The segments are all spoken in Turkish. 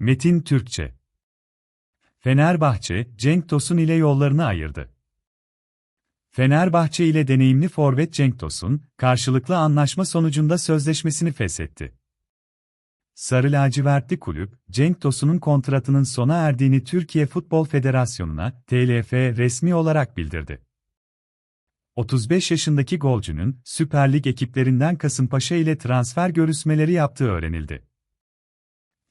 Metin Türkçe Fenerbahçe, Cenk Tosun ile yollarını ayırdı. Fenerbahçe ile deneyimli forvet Cenk Tosun, karşılıklı anlaşma sonucunda sözleşmesini feshetti. Sarı lacivertli kulüp, Cenk Tosun'un kontratının sona erdiğini Türkiye Futbol Federasyonu'na, TLF resmi olarak bildirdi. 35 yaşındaki golcünün, Süper Lig ekiplerinden Kasımpaşa ile transfer görüşmeleri yaptığı öğrenildi.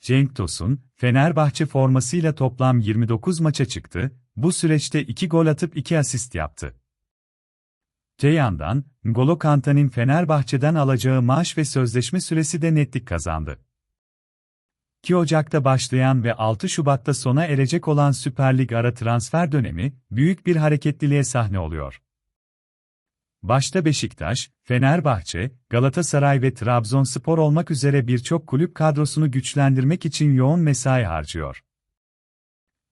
Cenk Tosun, Fenerbahçe formasıyla toplam 29 maça çıktı, bu süreçte 2 gol atıp 2 asist yaptı. Te yandan, N'Golo Kante'nin Fenerbahçe'den alacağı maaş ve sözleşme süresi de netlik kazandı. 2 Ocak'ta başlayan ve 6 Şubat'ta sona erecek olan Süper Lig ara transfer dönemi, büyük bir hareketliliğe sahne oluyor. Başta Beşiktaş, Fenerbahçe, Galatasaray ve Trabzonspor olmak üzere birçok kulüp kadrosunu güçlendirmek için yoğun mesai harcıyor.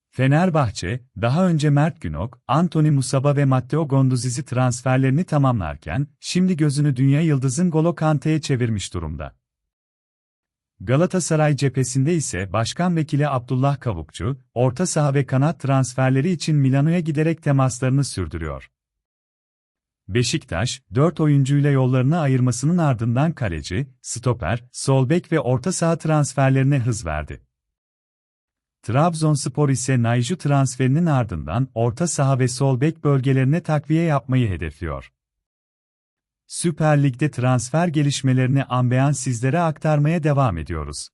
Fenerbahçe, daha önce Mert Günok, Anthony Musaba ve Matteo Gonduziz'i transferlerini tamamlarken, şimdi gözünü dünya yıldızın Golo Kante'ye çevirmiş durumda. Galatasaray cephesinde ise Başkan Vekili Abdullah Kavukçu, orta saha ve kanat transferleri için Milano'ya giderek temaslarını sürdürüyor. Beşiktaş, 4 oyuncuyla yollarını ayırmasının ardından kaleci, stoper, sol bek ve orta saha transferlerine hız verdi. Trabzonspor ise Nayju transferinin ardından orta saha ve sol bek bölgelerine takviye yapmayı hedefliyor. Süper Lig'de transfer gelişmelerini ambeyan sizlere aktarmaya devam ediyoruz.